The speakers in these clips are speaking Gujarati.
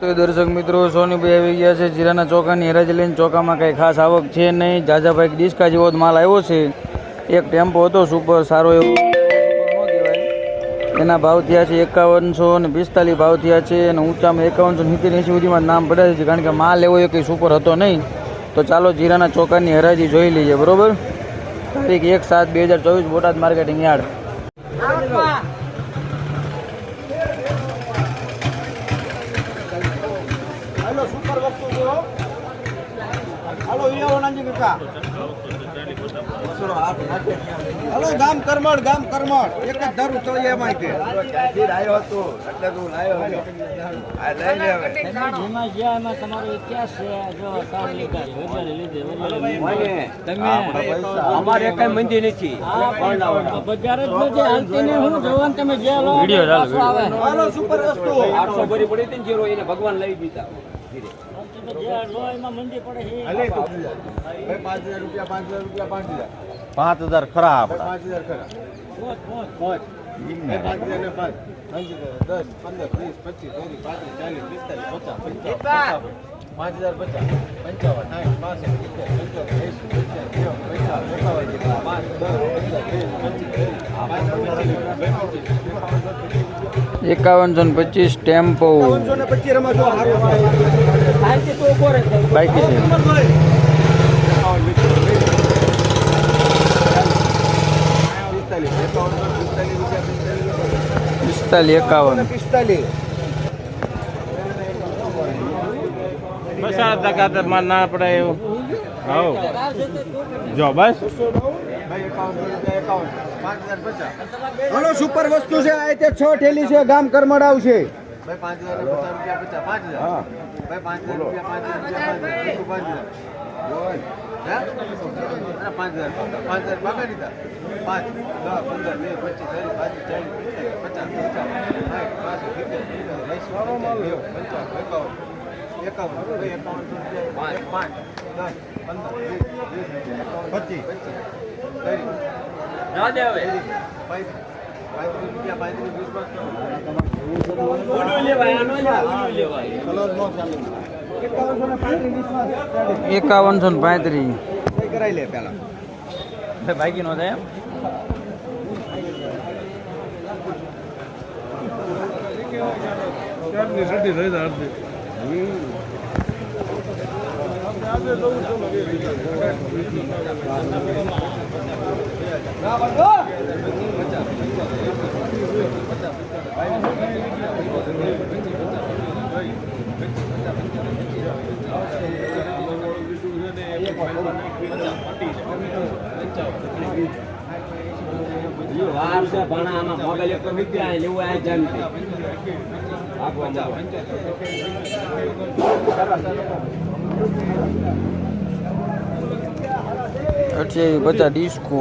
તો દર્શક મિત્રો, સોનીભાઈ આવી ગયા છે જીરાના ચોકાની હરાજી લઈને. ચોકામાં કંઈ ખાસ આવક છે નહીં. જાજાભાઈ ડિસ્કા જેવો જ માલ આવ્યો છે. એક ટેમ્પો હતો સુપર સારો એવો. ન. એના ભાવ થયા છે એકાવનસો અને પિસ્તાલીસ ભાવ થયા છે અને ઊંચામાં એકાવનસો સિત્તેર એંસી સુધીમાં નામ પડ્યા છે, કારણ કે માલ એવો એ કંઈ સુપર હતો નહીં. તો ચાલો જીરાના ચોકાની હરાજી જોઈ લઈએ, બરોબર? તારીખ એક સાત બે હજાર ચોવીસ બોટાદ માર્કેટિંગ યાર્ડ. હાલો ગામ કરમડ ગામ કરમડ એક જ ધરું ચડીએ એમાં આવ્યો હતો એટલે તું લાવ્યો આ લઈ લે હવે જેમાં જ્યાં એમાં તમારો ઇતિહાસ છે જો સાવ લીધા વધારે લીધે તમે અમારે કઈ મંદી નથી. બજાર જ નથી. હાલતી ને હું જોવાનું? તમે જે લો વીડિયો ચાલુ, આવે. સુપર વસ્તુ આઠસો ભરી પડી હતી ને જીરો એને ભગવાન લઈ દીધા. પાંચ હજાર રૂપિયા પાંચ હજાર રૂપિયા પાંચ હજાર પાંચ હજાર ખરા આપડા પાંચ હજાર ખરા. પાંચ પાંચ હજાર ને પાંચ પાંચ હજાર દસ પંદર વીસ પચીસ ત્રીસ પાંત્રીસ ચાલીસ પિસ્તાલીસ પચાસ પંચાવન પાંચ હજાર પચાસ પંચાવન સાઠ પાસઠ સિત્તેર પંચોતેર એંસી પંચાવન પંચાવન એકાવન પાંચ દસ પંદર વીસ પચીસ પાંચ એકાવનસો ને પચીસ ટેમ્પો. બાકી છે. પિસ્તાલીસ એકાવન. બસ ના પડે એવું હવ જો, બસ. હલો સુપર વસ્તુ છે આ તે છ ઠેલી છે ગામ કરમડ આવશે ભાઈ પાંચ હજાર પચાસ રૂપિયા પચાસ પાંચ હજાર. ભાઈ પાંચ હજાર રૂપિયા પાંચ હજાર પાંચ હજાર પાંચ હજાર? પાંચ હજાર પાકા દીધા? પાંચ દસ પંદર વીસ પચીસ ત્રીસ પાંત્રીસ ચાલીસ પચાસ પચાસ સાઠ પાસઠ સિત્તેર પંચાવન પંચાવન એકાવન એકાવન પાંચ દસ પંદર પચીસ એકાવનસો ને પાંત્રીસ કરાવી લે પેલા બાઈકી નો થાય વાર છે ભાણા આમાં મોબાઈલ એક મૂકી લેવું આ માંડો. અઠ્યાવીસ પચાસ ડિસ્કો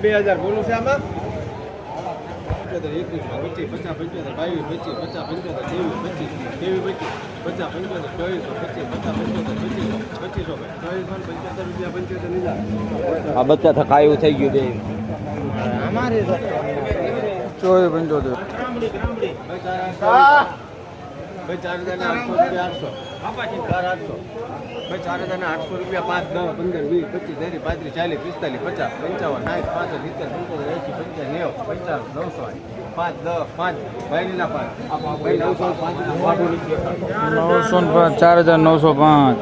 બે હજાર. બોલું છે આમાં? પંચોતેર એકવીસ પચીસ પચાસ પંચોતેર બાવીસ પચીસ પચાસ પંચોતેર ત્રેવીસ પચીસ ત્રેવીસ પચીસ પચાસ પંચોતેર ચોવીસો પચીસ પચાસ પંચોતેર પચીસો પચીસો ચોવીસો પંચોતેર રૂપિયા પંચોતેર હજાર આ બધા થકાયું થઈ ગયું બે અમારે ચોવીસ પંચોતેર. ભાઈ, ચાર હજારના આઠસો રૂપિયા આઠસો. ચાર આઠસો. ભાઈ, ચાર હજારના આઠસો રૂપિયા પાંચ, દસ, પંદર, વીસ, પચીસ, ત્રીસ, પાંત્રીસ, ચાલીસ, પિસ્તાલીસ, પચાસ, પંચાવન, સાઠ, પાસઠ, સિત્તેર પંચોતેર એંસી પંચાવન નેવું, પંચાવન, નવસો પાંચ, દસ, પાંચ. ભાઈ પાંચ. નવસો પાંચ. નવસો પાંચ, ચાર હજાર નવસો પાંચ.